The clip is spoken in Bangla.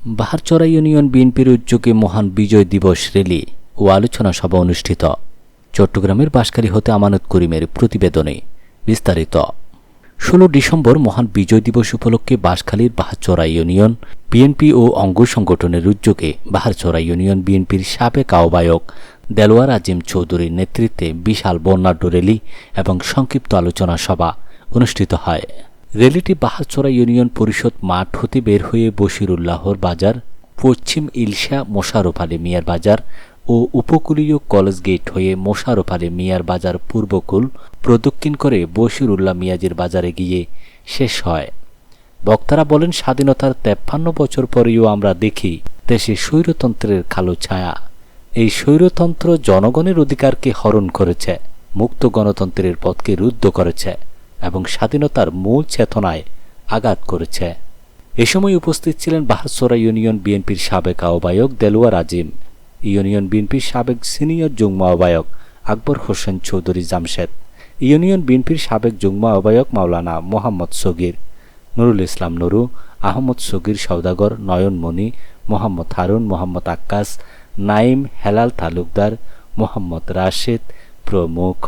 বাহারচরা ইউনিয়ন বিএনপির উদ্যোগে মহান বিজয় দিবস র্যালি ও আলোচনা সভা অনুষ্ঠিত। চট্টগ্রামের বাঁশখালী হতে আমানত করিমের প্রতিবেদনে বিস্তারিত। ষোলো ডিসেম্বর মহান বিজয় দিবস উপলক্ষে বাঁশখালীর বাহারচরা ইউনিয়ন বিএনপি ও অঙ্গ সংগঠনের উদ্যোগে বাহারচরা ইউনিয়ন বিএনপির সাবেক আহ্বায়ক দেলোয়ার আজিম চৌধুরীর নেতৃত্বে বিশাল বর্ণাঢ্য র্যালি এবং সংক্ষিপ্ত আলোচনা সভা অনুষ্ঠিত হয়। র্যালিটি বাহারচরা ইউনিয়ন পরিষদ মাঠ হতে বের হয়ে বশিরুল্লাহর বাজার, পশ্চিম ইলশা মোশারফ আলী মিয়ার বাজার ও উপকূলীয় কলেজ গেট হয়ে মোশারফ আলী মিয়ার বাজার পূর্বকুল প্রদক্ষিণ করে বশিরুল্লাহ মিয়াজির বাজারে গিয়ে শেষ হয়। বক্তারা বলেন, স্বাধীনতার তেপ্পান্ন বছর পরেও আমরা দেখি দেশে স্বৈরতন্ত্রের কালো ছায়া। এই স্বৈরতন্ত্র জনগণের অধিকারকে হরণ করেছে, মুক্ত গণতন্ত্রের পথকে রুদ্ধ করেছে। এবং স্বাধীনতার মূল চেতনায় আঘাত করেছে। এ সময় উপস্থিত ছিলেন বাহারসোরা ইউনিয়ন বিএনপির সাবেক আহ্বায়ক দেলোয়ার আজিম, ইউনিয়ন বিএনপির সাবেক সিনিয়র যুগ্ম আহ্বায়ক আকবর হোসেন চৌধুরী জামশেদ, ইউনিয়ন বিএনপির সাবেক যুগ্ম আহ্বায়ক মাওলানা মোহাম্মদ সগির, নুরুল ইসলাম নুরু, আহমদ সগির সওদাগর নয়নমণি মোহাম্মদ হারুন, মোহাম্মদ আক্কাস, নাইম হেলাল তালুকদার, মোহাম্মদ রাশেদ প্রমুখ।